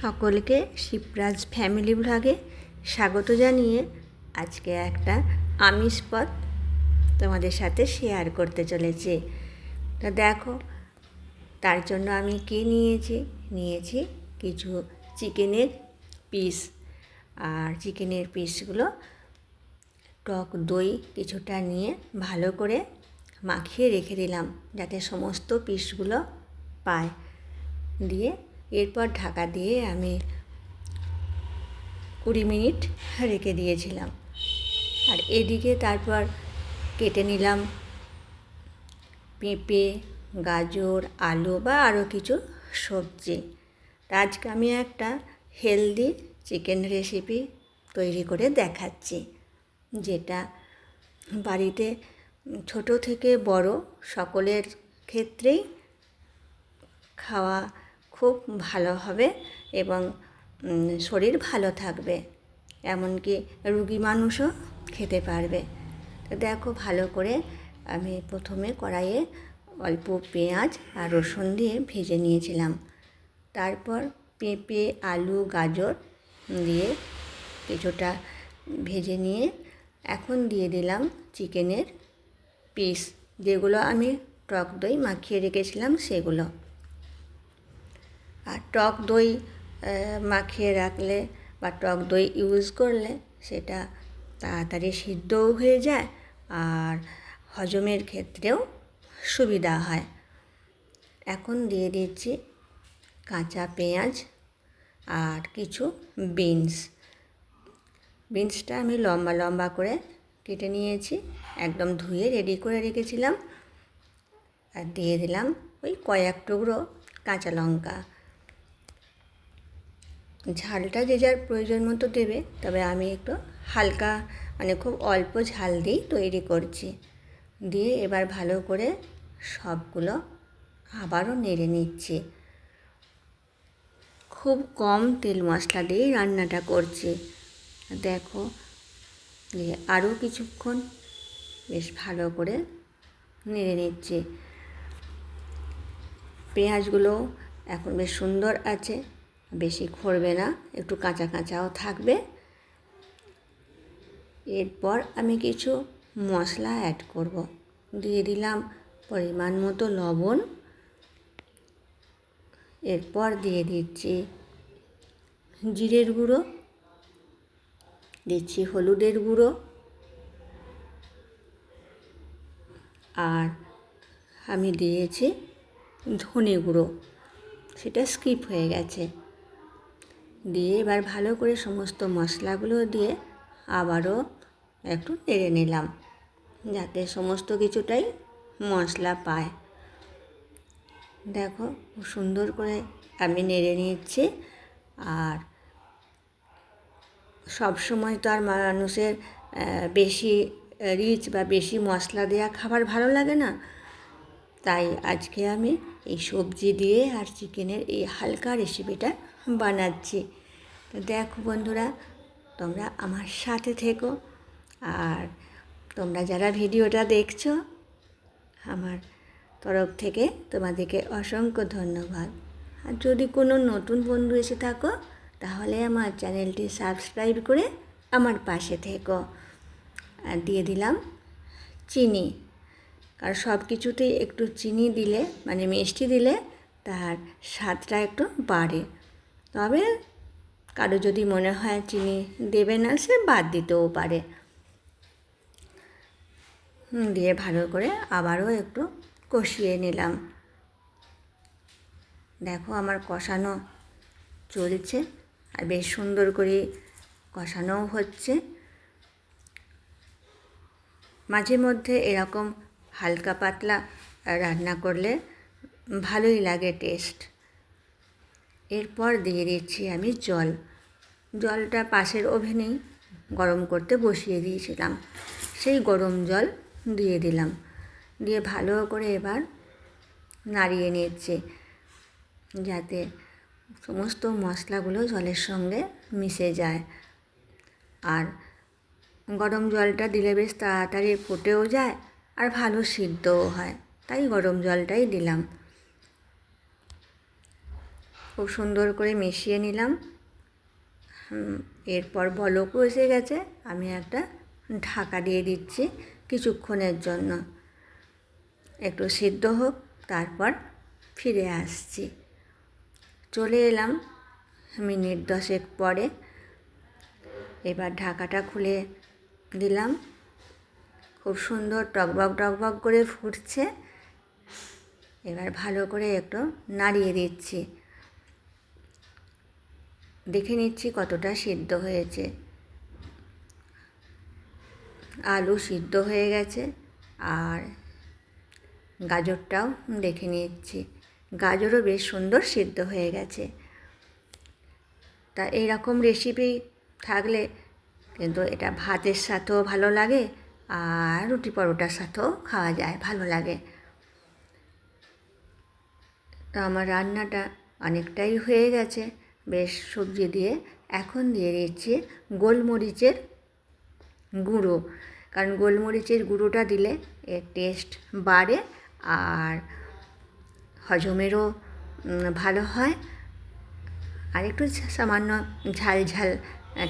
সকলকে শিবরাজ ফ্যামিলি ব্লগে স্বাগত জানিয়ে আজকে একটা আমিষ পদ তোমাদের সাথে শেয়ার করতে চলেছি। তো দেখো, তার জন্য আমি কী নিয়েছি? নিয়েছি কিছু চিকেনের পিস। আর চিকেনের পিসগুলো টক দই কিছুটা নিয়ে ভালো করে মাখিয়ে রেখে দিলাম যাতে সমস্ত পিসগুলো পায়। দিয়ে এরপর ঢাকা দিয়ে আমি কুড়ি মিনিট রেখে দিয়েছিলাম। আর এদিকে তারপর কেটে নিলাম পেঁপে, গাজর, আলু বা আরও কিছু সবজি। আজকে আমি একটা হেলদি চিকেন রেসিপি তৈরি করে দেখাচ্ছি, যেটা বাড়িতে ছোট থেকে বড় সকলের ক্ষেত্রেই খাওয়া খুব ভালো হবে এবং শরীর ভালো থাকবে। এমনকি রুগী মানুষও খেতে পারবে। তো দেখো ভালো করে আমি প্রথমে কড়াইয়ে অল্প পেঁয়াজ আর রসুন দিয়ে ভেজে নিয়েছিলাম। তারপর পেঁপে, আলু, গাজর দিয়ে কিছুটা ভেজে নিয়ে এখন দিয়ে দিলাম চিকেনের পিস। যেগুলো আমি টক দই মাখিয়ে রেখেছিলাম সেগুলো। আর টক দই মাখিয়ে রাখলে বা টক দই ইউজ করলে সেটা তাড়াতাড়ি সিদ্ধও হয়ে যায় আর হজমের ক্ষেত্রেও সুবিধা হয়। এখন দিয়ে দিচ্ছি কাঁচা পেঁয়াজ আর কিছু বিনস বিনসটা আমি লম্বা লম্বা করে কেটে নিয়েছি, একদম ধুয়ে রেডি করে রেখেছিলাম। আর দিয়ে দিলাম ওই কয়েক টুকরো কাঁচা লঙ্কা। ঝালটা যে যার প্রয়োজন মতো দেবে, তবে আমি একটু হালকা মানে খুব অল্প ঝাল দিয়েই তৈরি করছি। দিয়ে এবার ভালো করে সবগুলো আবারও নেড়ে নিচ্ছি। খুব কম তেল মশলা দিয়েই রান্নাটা করছি। দেখো, দিয়ে আরও কিছুক্ষণ বেশ ভালো করে নেড়ে নিচ্ছি। পেঁয়াজগুলো এখন বেশ সুন্দর আছে। বেশি খড়বে না, একটু কাঁচা কাঁচাও থাকবে। এরপর আমি কিছু মশলা অ্যাড করব। দিয়ে দিলাম পরিমাণ মতো লবণ। এরপর দিয়ে দিচ্ছি জিরের গুঁড়ো। দিচ্ছি হলুদের গুঁড়ো। আর আমি দিয়েছি ধনে গুঁড়ো। সেটা স্কিপ হয়ে গেছে। দিয়ে এবার ভালো করে সমস্ত মশলাগুলো দিয়ে আবারও একটু নেড়ে নিলাম, যাতে সমস্ত কিছুটাই মশলা পায়। দেখো, খুব সুন্দর করে আমি নেড়ে নিচ্ছি। আর সব সময় তো আর মানুষের বেশি রিচ বা বেশি মশলা দেওয়া খাবার ভালো লাগে না। তাই আজকে আমি এই সবজি দিয়ে আর চিকেনের এই হালকা রেসিপিটা বানাচ্ছি। তো দেখো বন্ধুরা, তোমরা আমার সাথে থেকো আর তোমরা যারা ভিডিওটা দেখছ, আমার তরফ থেকে তোমাদেরকে অসংখ্য ধন্যবাদ। আর যদি কোনো নতুন বন্ধু এসে থাকো, তাহলে আমার চ্যানেলটি সাবস্ক্রাইব করে আমার পাশে থেকো। আর দিয়ে দিলাম চিনি। আর সব কিছুতেই একটু চিনি দিলে মানে মিষ্টি দিলে তার স্বাদটা একটু বাড়ে। তবে কারও যদি মনে হয় চিনি দেবে না, সে বাদ দিতেও পারে। দিয়ে ভালো করে আবারও একটু কষিয়ে নিলাম। দেখো আমার কষানো চলছে আর বেশ সুন্দর করে কষানোও হচ্ছে। মাঝে মধ্যে এরকম হালকা পাতলা রান্না করলে ভালোই লাগে টেস্ট এরপর দিয়ে দিচ্ছি আমি জল। জলটা পাশের ওভেনেই গরম করতে বসিয়ে দিয়েছিলাম। সেই গরম জল দিয়ে দিলাম। দিয়ে ভালো করে এবার নাড়িয়ে নিচ্ছে যাতে সমস্ত মশলাগুলো জলের সঙ্গে মিশে যায়। আর গরম জলটা দিলে বেশ তাড়াতাড়ি ফুটেও যায় আর ভালো সিদ্ধও হয়। তাই গরম জলটাই দিলাম। খুব সুন্দর করে মিশিয়ে নিলাম। এরপর বলকও এসে গেছে। আমি একটা ঢাকা দিয়ে দিচ্ছি কিছুক্ষণের জন্য। একটু সিদ্ধ হোক, তারপর ফিরে আসছি। চলে এলাম মিনিট দশেক পরে। এবার ঢাকাটা খুলে দিলাম। খুব সুন্দর টকবক টকবক করে ফুটছে। এবার ভালো করে একটু নাড়িয়ে দিচ্ছি। দেখে নিচ্ছি কতটা সিদ্ধ হয়েছে। আলু সিদ্ধ হয়ে গেছে আর গাজরটাও দেখে নিচ্ছি। গাজরও বেশ সুন্দর সিদ্ধ হয়ে গেছে। তা এইরকম রেসিপি থাকলে কিন্তু এটা ভাতের সাথেও ভালো লাগে আর রুটি পরোটার সাথেও খাওয়া যায়, ভালো লাগে। তো আমার রান্নাটা অনেকটাই হয়ে গেছে। বেশ সবজি দিয়ে এখন দিয়ে দিচ্ছি গোলমরিচের গুঁড়ো। কারণ গোলমরিচের গুঁড়োটা দিলে এর টেস্ট বাড়ে আর হজমেরও ভালো হয়। আর একটু সামান্য ঝাল ঝাল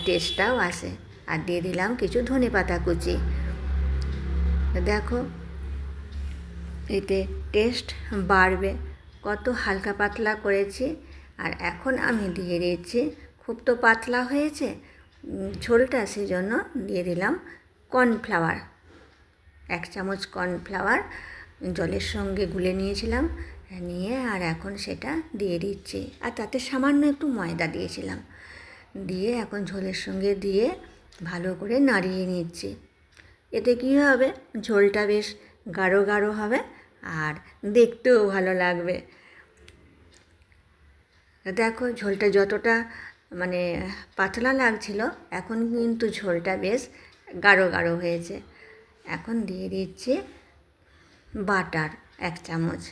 টেস্টটাও আসে। আর দিয়ে দিলাম কিছু ধনে পাতা কুচি। দেখো, এতে টেস্ট বাড়বে। কত হালকা পাতলা করেছি, আর এখন আমি দিয়ে দিচ্ছি খুব তো পাতলা হয়েছে ঝোলটা সেজন্য দিয়ে দিলাম কর্নফ্লাওয়ার এক চামচ কর্নফ্লাওয়ার জলের সঙ্গে গুলে নিয়েছিলাম, নিয়ে আর এখন সেটা দিয়ে দিচ্ছি। আর তাতে সামান্য একটু ময়দা দিয়েছিলাম, দিয়ে এখন ঝোলের সঙ্গে দিয়ে ভালো করে নাড়িয়ে নিচ্ছি। এতে কী হবে? ঝোলটা বেশ গাঢ় গাঢ় হবে আর দেখতেও ভালো লাগবে। দেখো ঝোলটা যতটা মানে পাতলা লাগছিল, এখন কিন্তু ঝোলটা বেশ গাঢ় গাঢ় হয়েছে। এখন দিয়ে দিচ্ছি বাটার এক চামচ।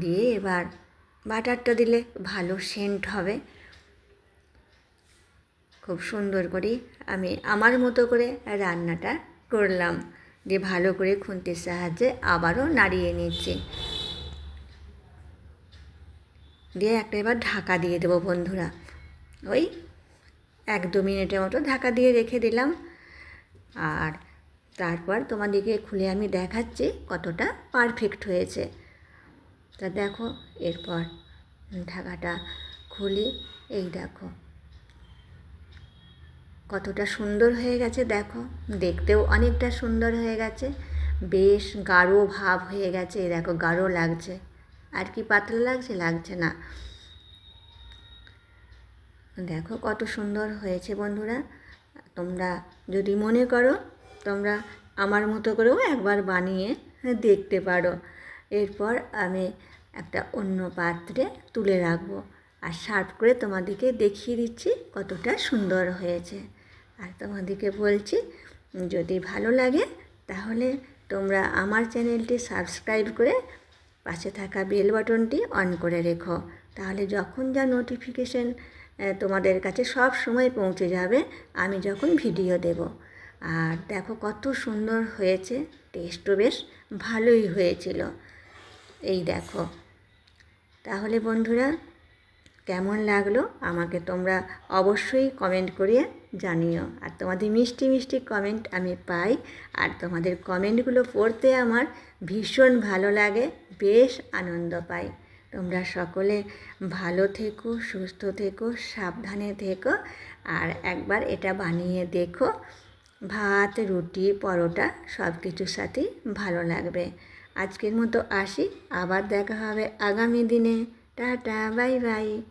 দিয়ে এবার বাটারটা দিলে ভালো সেন্ট হবে। খুব সুন্দর করে আমি আমার মতো করে রান্নাটা করলাম। দিয়ে ভালো করে খুন্তির সাহায্যে আবারও নাড়িয়ে নিচ্ছি। দিয়ে একটা এবার ঢাকা দিয়ে দেবো বন্ধুরা। ওই এক দু মিনিটের মতো ঢাকা দিয়ে রেখে দিলাম। আর তারপর তোমাদেরকে খুলে আমি দেখাচ্ছি কতটা পারফেক্ট হয়েছে। তা দেখো, এরপর ঢাকাটা খুলি। এই দেখো। কতটা সুন্দর হয়ে গেছে দেখো। দেখতেও অনেকটা সুন্দর হয়ে গেছে। বেশ গাঢ় ভাব হয়ে গেছে। দেখো, গাঢ় লাগছে। আর কি পাতলা লাগছে? লাগছে না। দেখো কত সুন্দর হয়েছে বন্ধুরা। তোমরা যদি মনে করো, তোমরা আমার মতো করেও একবার বানিয়ে দেখতে পারো। এরপর আমি একটা অন্য পাত্রে তুলে রাখব। আর সার্ভ করে তোমাদেরকে দেখিয়ে দিচ্ছি কতটা সুন্দর হয়েছে। আর তোমাদেরকে বলছি, যদি ভালো লাগে তাহলে তোমরা আমার চ্যানেলটি সাবস্ক্রাইব করে পাশে থাকা বেল বাটনটি অন করে রেখো। তাহলে যখন যা নোটিফিকেশন তোমাদের কাছে সব সময় পৌঁছে যাবে, আমি যখন ভিডিও দেব। আর দেখো কত সুন্দর হয়েছে টেস্টও বেশ ভালোই হয়েছিল। এই দেখো। তাহলে বন্ধুরা, কেমন লাগল আমাকে তোমরা অবশ্যই কমেন্ট করিয়ে জানিও। আর তোমাদের মিষ্টি মিষ্টি কমেন্ট আমি পাই। আর তোমাদের কমেন্টগুলো পড়তে আমার ভীষণ ভালো লাগে। বেশ আনন্দ পাই। তোমরা সকলে ভালো থেকো, সুস্থ থেকো, সাবধানে থেকো। আর একবার এটা বানিয়ে দেখো। ভাত, রুটি, পরোটা সব কিছুর সাথেই ভালো লাগবে। আজকের মতো আসি। আবার দেখা হবে আগামী দিনে। Tata, bye bye.